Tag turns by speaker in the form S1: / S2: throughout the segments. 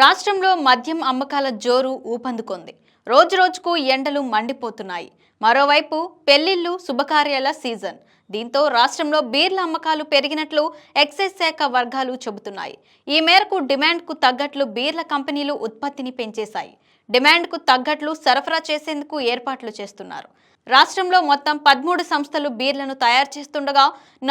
S1: రాష్ట్రంలో మద్యం అమ్మకాల జోరు ఊపందుకుంది. రోజురోజుకు ఎండలు మండిపోతున్నాయి. మరోవైపు పెళ్ళిళ్ళు శుభకార్యాల సీజన్. దీంతో రాష్ట్రంలో బీర్ల అమ్మకాలు పెరిగినట్లు ఎక్సైజ్ శాఖ వర్గాలు చెబుతున్నాయి. ఈ మేరకు డిమాండ్కు తగ్గట్లు బీర్ల కంపెనీలు ఉత్పత్తిని పెంచేశాయి. డిమాండ్కు తగ్గట్లు సరఫరా చేసేందుకు ఏర్పాట్లు చేస్తున్నారు. రాష్ట్రంలో మొత్తం పదమూడు సంస్థలు బీర్లను తయారు చేస్తుండగా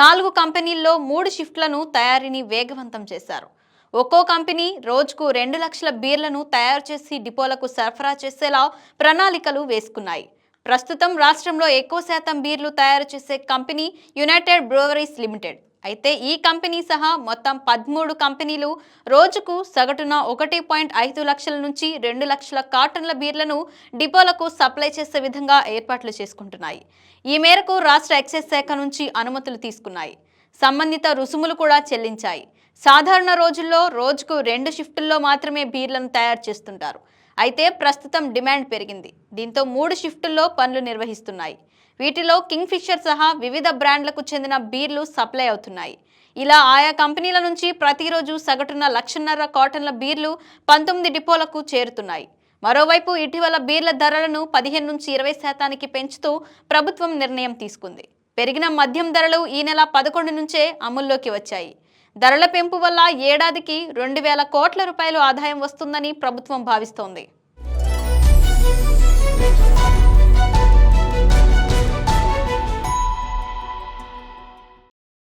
S1: నాలుగు కంపెనీల్లో మూడు షిఫ్ట్లను తయారీని వేగవంతం చేశారు. ఒక్కో కంపెనీ రోజుకు రెండు లక్షల బీర్లను తయారు చేసి డిపోలకు సరఫరా చేసేలా ప్రణాళికలు వేసుకున్నాయి. ప్రస్తుతం రాష్ట్రంలో ఎక్కువ శాతం బీర్లు తయారు చేసే కంపెనీ యునైటెడ్ బ్రూవరీస్ లిమిటెడ్. అయితే ఈ కంపెనీ సహా మొత్తం పదమూడు కంపెనీలు రోజుకు సగటున ఒకటి పాయింట్ ఐదు లక్షల నుంచి రెండు లక్షల కార్టన్ల బీర్లను డిపోలకు సప్లై చేసే విధంగా ఏర్పాట్లు చేసుకుంటున్నాయి. ఈ మేరకు రాష్ట్ర ఎక్సైజ్ శాఖ నుంచి అనుమతులు తీసుకున్నాయి. సంబంధిత రుసుములు కూడా చెల్లించాయి. సాధారణ రోజుల్లో రోజుకు రెండు షిఫ్టుల్లో మాత్రమే బీర్లను తయారు చేస్తుంటారు. అయితే ప్రస్తుతం డిమాండ్ పెరిగింది. దీంతో మూడు షిఫ్టుల్లో పనులు నిర్వహిస్తున్నాయి. వీటిలో కింగ్ ఫిషర్ సహా వివిధ బ్రాండ్లకు చెందిన బీర్లు సప్లై అవుతున్నాయి. ఇలా ఆయా కంపెనీల నుంచి ప్రతిరోజు సగటున లక్షన్నర కాటన్ల బీర్లు పంతొమ్మిది డిపోలకు చేరుతున్నాయి. మరోవైపు ఇటీవల బీర్ల ధరలను పదిహేను నుంచి ఇరవై శాతానికి పెంచుతూ ప్రభుత్వం నిర్ణయం తీసుకుంది. పెరిగిన మద్యం ధరలు ఈ నెల పదకొండు నుంచే అమల్లోకి వచ్చాయి. ధరల పెంపు వల్ల ఏడాదికి రెండు వేల కోట్ల రూపాయలు ఆదాయం వస్తుందని ప్రభుత్వం భావిస్తోంది.